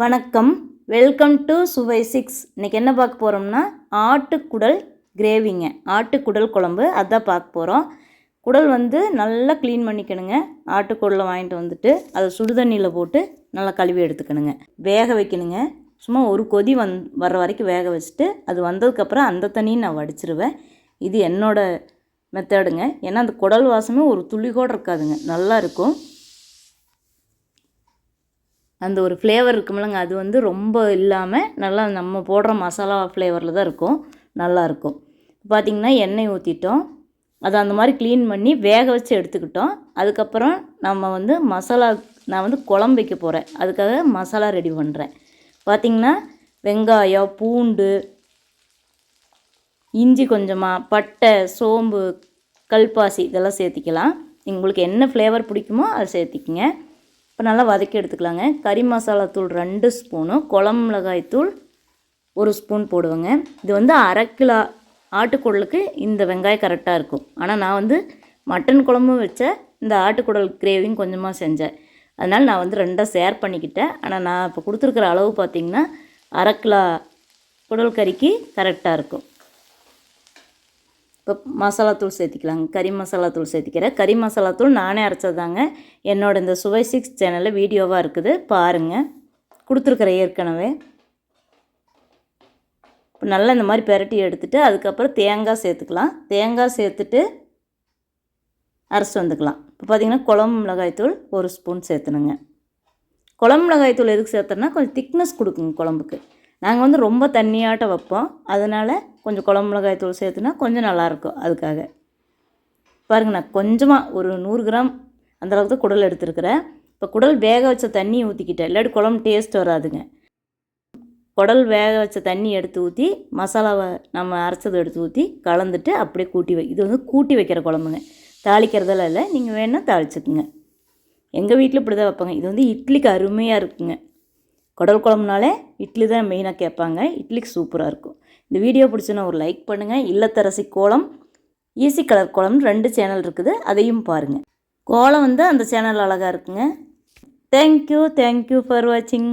வணக்கம். Welcome to சுவை six இன்றைக்கி என்ன பார்க்க போகிறோம்னா ஆட்டுக்குடல் கிரேவிங்க ஆட்டுக்குடல் குழம்பு அதான் பார்க்க போகிறோம் குடல் வந்து நல்லா க்ளீன் பண்ணிக்கணுங்க. ஆட்டுக்குடலை வாங்கிட்டு வந்துட்டு அதை சுடுதண்ணியில் போட்டு நல்லா கழுவி எடுத்துக்கணுங்க. வேக வைக்கணுங்க. சும்மா ஒரு கொதி வந் வர்ற வரைக்கும் வேக வச்சுட்டு அது வந்ததுக்கப்புறம் அந்த தண்ணியும் நான் வடிச்சிருவேன். இது என்னோடய மெத்தடுங்க ஏன்னா அந்த குடல் வாசமே ஒரு துளி கூட இருக்காதுங்க. நல்லா இருக்கும். அந்த ஒரு ஃப்ளேவர் இருக்குமில்லங்க அது வந்து ரொம்ப இல்லாமல் நல்லா நம்ம போடுற மசாலா ஃப்ளேவரில் தான் இருக்கும். நல்லாயிருக்கும் பார்த்திங்கன்னா எண்ணெய் ஊற்றிட்டோம் அதை அந்த மாதிரி க்ளீன் பண்ணி வேக வச்சு எடுத்துக்கிட்டோம். அதுக்கப்புறம் நம்ம வந்து மசாலா நான் வந்து குழம்பு வைக்க போகிறேன் அதுக்காக மசாலா ரெடி பண்ணுறேன் பார்த்திங்கன்னா வெங்காயம் பூண்டு இஞ்சி கொஞ்சமாக பட்டை சோம்பு கல்பாசி இதெல்லாம் சேர்த்திக்கலாம். உங்களுக்கு என்ன ஃப்ளேவர் பிடிக்குமோ அதை சேர்த்திக்கங்க. இப்போ நல்லா வதக்கி எடுத்துக்கலாங்க. கறி மசாலா தூள் ரெண்டு ஸ்பூனும் குளம் மிளகாய் தூள் ஒரு ஸ்பூன் போடுவேங்க. இது வந்து அரை கிலோ ஆட்டுக்குடலுக்கு இந்த வெங்காயம் கரெக்டாக இருக்கும். ஆனால் நான் வந்து மட்டன் குழம்பும் வச்சேன் இந்த ஆட்டுக்குடல் கிரேவியும் கொஞ்சமாக செஞ்சேன். அதனால் நான் வந்து ரெண்டாக ஷேர் பண்ணிக்கிட்டேன். ஆனால் நான் இப்போ கொடுத்துருக்குற அளவு பார்த்திங்கன்னா அரை கிலோ குடல் கறிக்கு கரெக்டாக இருக்கும். இப்போ மசாலா தூள் சேர்த்திக்கலாங்க. கறி மசாலா தூள் சேர்த்திக்கிறேன். கறி மசாலா தூள் நானே அரைச்சதாங்க என்னோட இந்த சுவை சிக்ஸ் சேனலில் வீடியோவாக இருக்குது. பாருங்கள் கொடுத்துருக்குற ஏற்கனவே. இப்போ நல்லா இந்த மாதிரி பெரட்டி எடுத்துகிட்டு அதுக்கப்புறம் தேங்காய் சேர்த்துக்கலாம். தேங்காய் சேர்த்துட்டு அரைச்சி வந்துக்கலாம். இப்போ பார்த்திங்கன்னா குழம்பு மிளகாய்த்தூள் ஒரு ஸ்பூன் சேர்த்துனுங்க குழம்பு மிளகாய்த்தூள் எதுக்கு சேர்த்தோன்னா கொஞ்சம் திக்னஸ் கொடுக்குங்க குழம்புக்கு. நாங்கள் வந்து ரொம்ப தண்ணியாட்ட வைப்போம். அதனால் கொஞ்சம் குழம்பு மிளகாய் தூள் சேர்த்துனா கொஞ்சம் நல்லாயிருக்கும் அதுக்காக. பாருங்கண்ணா நான் கொஞ்சமாக ஒரு நூறு கிராம் அந்தளவுக்கு தான் குடல் எடுத்துருக்கிறேன். இப்போ குடல் வேக வச்ச தண்ணி ஊற்றிக்கிட்டேன் இல்லாட்டி குழம்பு டேஸ்ட் வராதுங்க. குடல் வேக வச்ச தண்ணி எடுத்து ஊற்றி மசாலாவை நம்ம அரைச்சதை எடுத்து ஊற்றி கலந்துட்டு அப்படியே கூட்டி வை. இது வந்து கூட்டி வைக்கிற குழம்புங்க. தாளிக்கிறதெல்லாம் இல்லை. நீங்கள் வேணால் தாளிச்சுக்குங்க. எங்கள் வீட்டில் இப்படி தான் வைப்பாங்க. இது வந்து இட்லிக்கு அருமையாக இருக்குங்க. குடல் குழம்புனாலே இட்லி தான் மெயினாக கேட்பாங்க. இட்லிக்கு சூப்பராக இருக்கும். இந்த வீடியோ பிடிச்சுன்னா ஒரு லைக் பண்ணுங்கள் இல்லத்தரசி கோலம் ஈஸி கலர் கோலம் ரெண்டு சேனல் இருக்குது. அதையும் பாருங்கள் கோலம் வந்து அந்த சேனல் அழகாக இருக்குங்க. தேங்க்யூ தேங்க்யூ ஃபார் வாட்சிங்